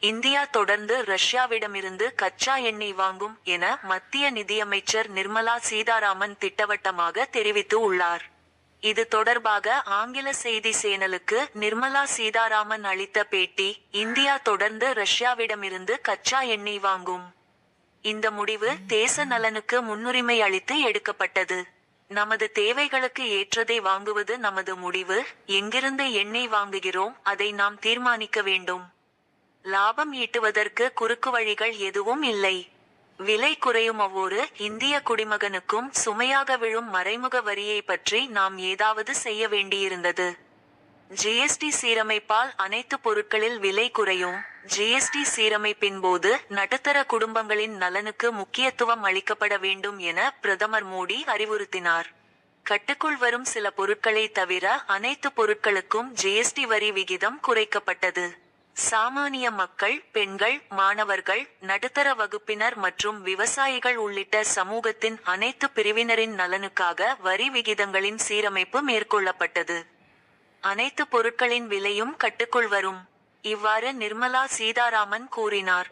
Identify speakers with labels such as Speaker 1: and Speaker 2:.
Speaker 1: India தொடர்ந்து ரஷ்யாவிடமிருந்து கச்சா எண்ணெய் வாங்கும் என மத்திய நிதியமைச்சர் நிர்மலா சீதாராமன் திட்டவட்டமாக தெரிவித்து உள்ளார். இது தொடர்பாக ஆங்கில செய்தி சேனலுக்கு நிர்மலா சீதாராமன் அளித்த பேட்டி இந்தியா தொடர்ந்து ரஷ்யாவிடமிருந்து கச்சா எண்ணெய் வாங்கும். இந்த முடிவு தேச நலனுக்கு முன்னுரிமை அளித்து எடுக்கப்பட்டது. நமது தேவைகளுக்கு ஏற்றதை வாங்குவது நமது முடிவு. எங்கிருந்து எண்ணெய் வாங்குகிறோம் அதை நாம் தீர்மானிக்க வேண்டும். லாபம் ஈட்டுவதற்கு குறுக்கு வழிகள் எதுவும் இல்லை. விலை குறையும் ஒவ்வொரு இந்திய குடிமகனுக்கும் சுமையாக விழும் மறைமுக வரியை பற்றி நாம் ஏதாவது செய்ய வேண்டியிருந்தது. ஜிஎஸ்டி சீரமைப்பால் அனைத்து பொருட்களில் விலை குறையும். ஜிஎஸ்டி சீரமைப்பின் போது நடுத்தர குடும்பங்களின் நலனுக்கு முக்கியத்துவம் அளிக்கப்பட வேண்டும் என பிரதமர் மோடி அறிவுறுத்தினார். கட்டுக்குள் வரும் சில பொருட்களை தவிர அனைத்து பொருட்களுக்கும் ஜிஎஸ்டி வரி விகிதம் குறைக்கப்பட்டது. சாமானிய மக்கள் பெண்கள் மாணவர்கள் நடுத்தர வகுப்பினர் மற்றும் விவசாயிகள் உள்ளிட்ட சமூகத்தின் அனைத்து பிரிவினரின் நலனுக்காக வரி விகிதங்களின் சீரமைப்பு மேற்கொள்ளப்பட்டது. அனைத்து பொருட்களின் விலையும் கட்டுக்குள் வரும். இவ்வாறு நிர்மலா சீதாராமன் கூறினார்.